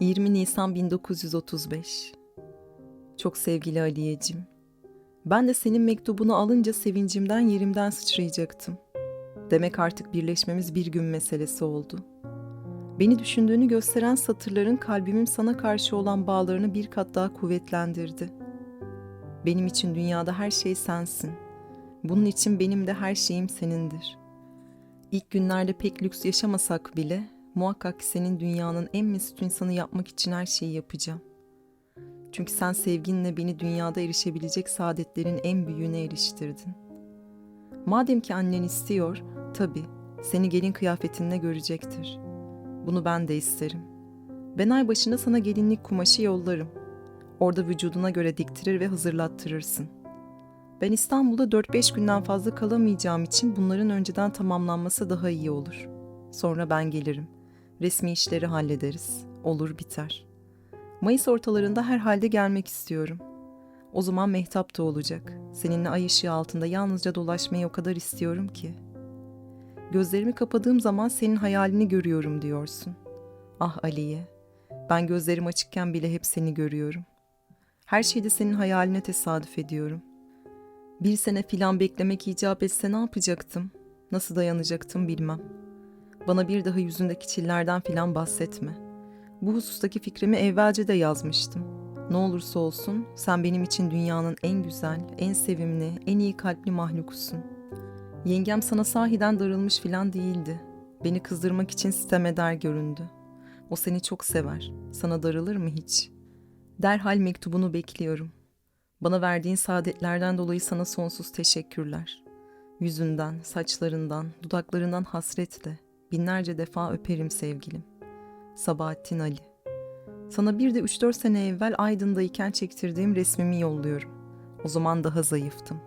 20 Nisan 1935 Çok sevgili Aliyeciğim. Ben de senin mektubunu alınca sevincimden yerimden sıçrayacaktım. Demek artık birleşmemiz bir gün meselesi oldu. Beni düşündüğünü gösteren satırların kalbimin sana karşı olan bağlarını bir kat daha kuvvetlendirdi. Benim için dünyada her şey sensin. Bunun için benim de her şeyim senindir. İlk günlerde pek lüks yaşamasak bile muhakkak senin dünyanın en mesut insanı yapmak için her şeyi yapacağım. Çünkü sen sevginle beni dünyada erişebilecek saadetlerin en büyüğüne eriştirdin. Madem ki annen istiyor, tabii seni gelin kıyafetinle görecektir. Bunu ben de isterim. Ben ay başında sana gelinlik kumaşı yollarım. Orada vücuduna göre diktirir ve hazırlattırırsın. Ben İstanbul'da 4-5 günden fazla kalamayacağım için bunların önceden tamamlanması daha iyi olur. Sonra ben gelirim. Resmi işleri hallederiz. Olur biter. Mayıs ortalarında herhalde gelmek istiyorum. O zaman Mehtap da olacak. Seninle ay ışığı altında yalnızca dolaşmayı o kadar istiyorum ki. Gözlerimi kapadığım zaman senin hayalini görüyorum diyorsun. Ah Aliye, ben gözlerim açıkken bile hep seni görüyorum. Her şeyde senin hayaline tesadüf ediyorum. Bir sene filan beklemek icap etse ne yapacaktım? Nasıl dayanacaktım bilmem. Bana bir daha yüzündeki çillerden filan bahsetme. Bu husustaki fikrimi evvelce de yazmıştım. Ne olursa olsun sen benim için dünyanın en güzel, en sevimli, en iyi kalpli mahlukusun. Yengem sana sahiden darılmış filan değildi. Beni kızdırmak için sitem eder göründü. O seni çok sever. Sana darılır mı hiç? Derhal mektubunu bekliyorum. Bana verdiğin saadetlerden dolayı sana sonsuz teşekkürler. Yüzünden, saçlarından, dudaklarından hasretle binlerce defa öperim sevgilim. Sabahattin Ali Sana bir de 3-4 sene evvel Aydın'dayken çektirdiğim resmimi yolluyorum. O zaman daha zayıftım.